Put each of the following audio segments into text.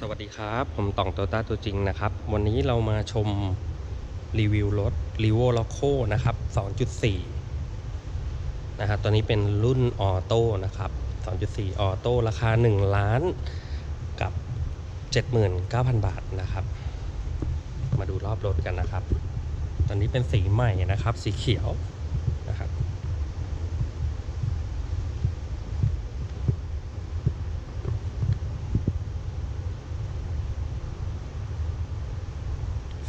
สวัสดีครับ ผมต่องโตต้าตัวจริงนะครับ วันนี้เรามาชมรีวิวรถ r ีโว l o c o นะครับ 2.4 นะครับตัวนี้เป็นรุ่นออโต้นะครับ 2.4 ออโต้ราคา 1 ล้านกับ 79,000 บาทนะครับ มาดูรอบรถกันนะครับ ตอนนี้เป็นสีใหม่นะครับ สีเขียวนะครับ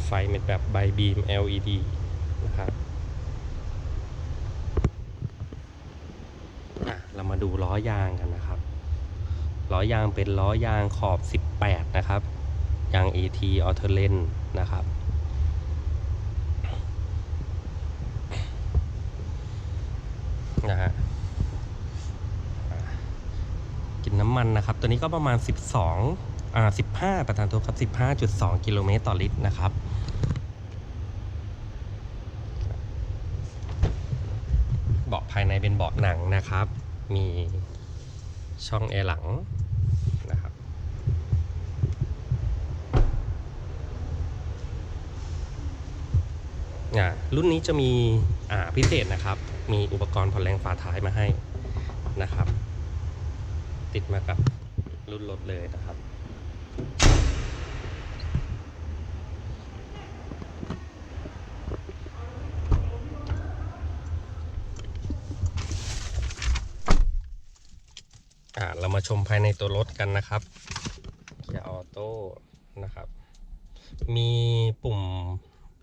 ไฟ เป็นแบบไบบีม LED นะครับเรามาดูล้อยางกันนะครับ ล้อยางเป็นล้อยางขอบ 18 นะครับ ยาง AT a u t o l e n นะครับ นะฮะอะกินน้ำมันนะครับ ตัวนี้ก็ประมาณ 12อ่า15 ประธานโทษครับ 15.2 กิโลเมตรต่อลิตรนะครับ เบาะ ภายในเป็นเบาะหนังนะครับ มีช่องแอร์หลังนะครับ รุ่นนี้จะมีพิเศษนะครับ มีอุปกรณ์ผ่อนแรงฝาท้ายมาให้นะครับ ติดมากับรุ่นรถเลยนะครับ เรามาชมภายในตัวรถกันนะครับเกียร์ออโต้นะครับ มีปุ่ม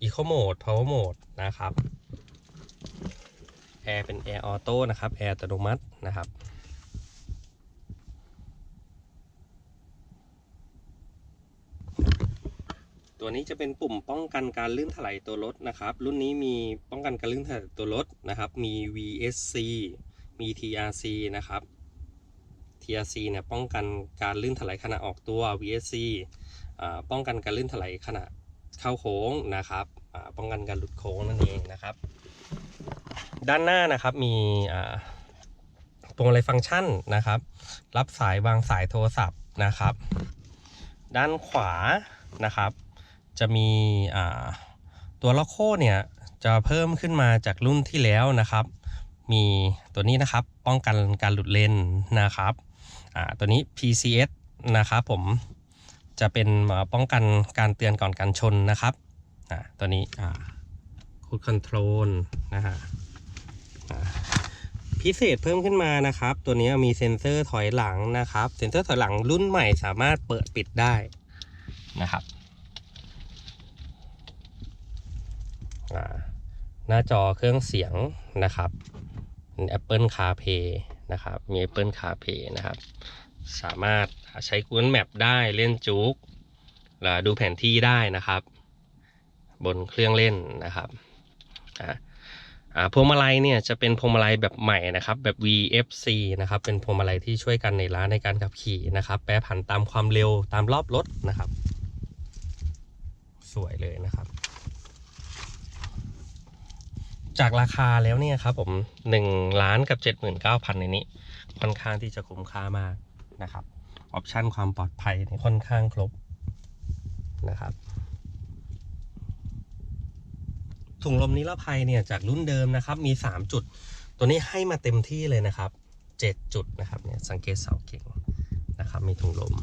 Eco Mode Power Mode นะครับแอร์เป็นแอร์ออโต้นะครับแอร์อัตโนมัตินะครับตัวนี้จะเป็นปุ่มป้องกันการลื่นถลายตัวรถนะครับ รุ่นนี้มีป้องกันการลื่นถลายตัวรถนะครับ มี VSC มี TRC นะครับ TRC เนี่ยป้องกันการลื่นถลายขณะออกตัว VSC อ่าป้องกันการลื่นถลายขณะเข้าโค้งนะครับอ่าป้องกันการหลุดโค้งนั่นเองนะครับ ด้านหน้านะครับมีอ่าพวงมาลัยฟังก์ชันนะครับ รับสายวางสายโทรศัพท์นะครับ ด้านขวานะครับ จะมีอ่าตัวล็อกโคเนี่ยจะเพิ่มขึ้นมาจากรุ่นที่แล้วนะครับ มีตัวนี้นะครับป้องกันการหลุดเลนนะครับ ตัวนี้ PCS นะครับผมจะเป็นอ่าป้องกันการเตือนก่อนการชนนะครับอ่าตัวนี้อ่าคูดคอนโทรลนะฮะอ่าพิเศษเพิ่มขึ้นมานะครับ ตัวนี้มีเซ็นเซอร์ถอยหลังนะครับ เซ็นเซอร์ถอยหลังรุ่นใหม่สามารถเปิดปิดได้นะครับอ่าหน้าจอเครื่องเสียงนะครับเป็น Apple CarPlay นะครับ มี Apple CarPlay นะครับ สามารถใช้ Google Map ได้เล่นจุกแล้วดูแผนที่ได้นะครับ บนเครื่องเล่นนะครับอ่าพวงมาลัยเนี่ยจะเป็นพวงมาลัยแบบใหม่นะครับ แบบ VFC นะครับ เป็นพวงมาลัยที่ช่วยกันในร้านในการขับขี่นะครับ แปรผันตามความเร็วตามรอบรถนะครับ สวยเลยนะครับ จากราคาแล้วเนี่ยครับผม1ล้านกับ 79,000 ในนี้ ค่อนข้างที่จะคุ้มค่ามากนะครับ ออปชันความปลอดภัยนี่ค่อนข้างครบนะครับถุงลมนิรภัยเนี่ยจากรุ่นเดิมนะครับมี 3 จุด ตัวนี้ให้มาเต็มที่เลยนะครับ 7 จุดนะครับเนี่ยสังเกตเสาเก่งนะครับมีถุงลม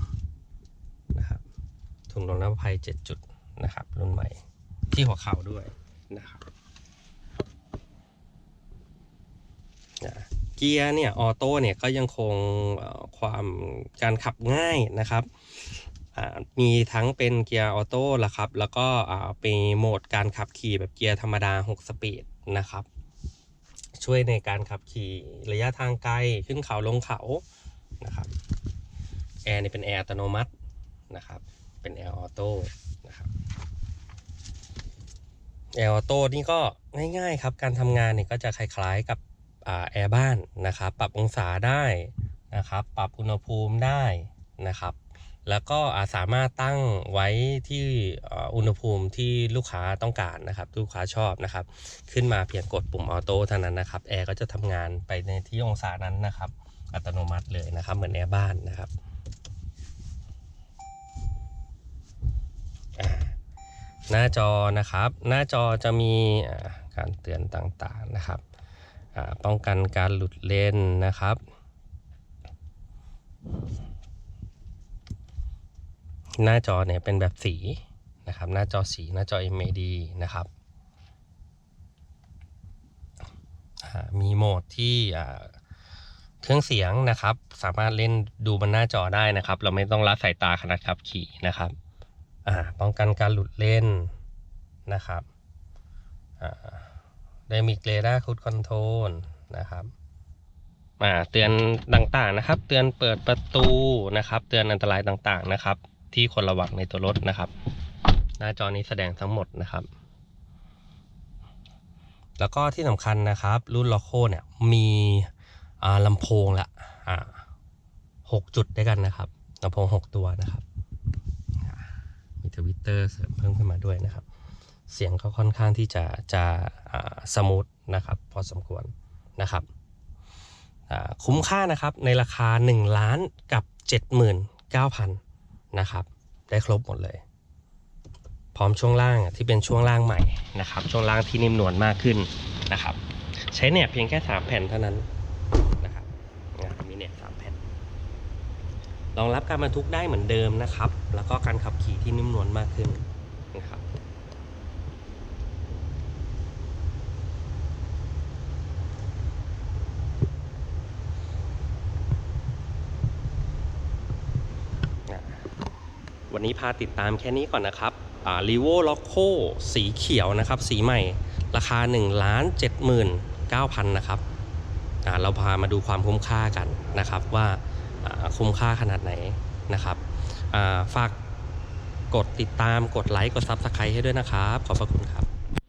นะครับถุงลมนิรภัย 7 จุดนะครับรุ่นใหม่ที่หัวเข่าด้วยนะครับ นะ เกียร์เนี่ยออโต้เนี่ยก็ยังคงความการขับง่ายนะครับมีทั้งเป็นเกียร์ออโต้ละครับ แล้วก็เป็นโหมดการขับขี่แบบเกียร์ธรรมดา 6 สปีดนะครับ ช่วยในการขับขี่ระยะทางไกลขึ้นเขาลงเขานะครับแอร์นี่เป็นแอร์อัตโนมัตินะครับ เป็นแอร์ออโต้นะครับแอร์ออโต้นี่ก็ง่ายๆครับ การทำงานเนี่ยก็จะคล้ายๆกับ แอร์บ้านนะครับ ปรับองศาได้นะครับ ปรับอุณหภูมิได้นะครับ แล้วก็สามารถตั้งไว้ที่อุณหภูมิที่ลูกค้าต้องการนะครับ ลูกค้าชอบนะครับ ขึ้นมาเพียงกดปุ่มออโต้เท่านั้นนะครับ แอร์ก็จะทำงานไปในที่องศานั้นนะครับ อัตโนมัติเลยนะครับ เหมือนแอร์บ้านนะครับหน้าจอนะครับ หน้าจอจะมีการเตือนต่างๆนะครับ ป้องกันการหลุดเลนนะครับ หน้าจอเนี่ยเป็นแบบสีนะครับ หน้าจอสีหน้าจอ MAD นะครับมีโหมดที่เครื่องเสียงนะครับ สามารถเล่นดูบนหน้าจอได้นะครับ เราไม่ต้องละสายตาขณะขับขี่นะครับป้องกันการหลุดเล่นนะครับ ได้มีเรดาร์คูดคอนโทรลนะครับอ่าเตือนต่างๆนะครับ เตือนเปิดประตูนะครับ เตือนอันตรายต่างๆนะครับ ที่คนระวังในตัวรถนะครับ หน้าจอนี้แสดงทั้งหมดนะครับ แล้วก็ที่สำคัญนะครับ รุ่น l o โ o เนี่ยมีลำโพงละหกจุดด้วยกันนะครับลำโพงหกตัวนะครับ มีทวิตเตอร์เสริมเพิ่มขึ้นมาด้วยนะครับ เสียงก็ค่อนข้างที่จะจะสมูทนะครับพอสมควรนะครับคุ้มค่านะครับในราคา 1 ล้านกับ 79,000นะครับได้ครบหมดเลย พร้อมช่วงล่างที่เป็นช่วงล่างใหม่นะครับช่วงล่างที่นิ่มนวลมากขึ้นนะครับใช้เนี่ยเพียงแค่ 3 แผ่นเท่านั้นนะครับมีเนี่ยสามแผ่นรองรับการบรรทุกได้เหมือนเดิมนะครับ แล้วก็การขับขี่ที่นิ่มนวลมากขึ้นนะครับ วันนี้พาติดตามแค่นี้ก่อนนะครับลีโวล็อกโคสีเขียวนะครับ สีใหม่ ราคา1ล้าน79,000นะครับเราพามาดูความคุ้มค่ากันนะครับว่าคุ้มค่าขนาดไหนนะครับฝากกดติดตามกดไลค์กด Subscribe ให้ด้วยนะครับ ขอบพระคุณครับ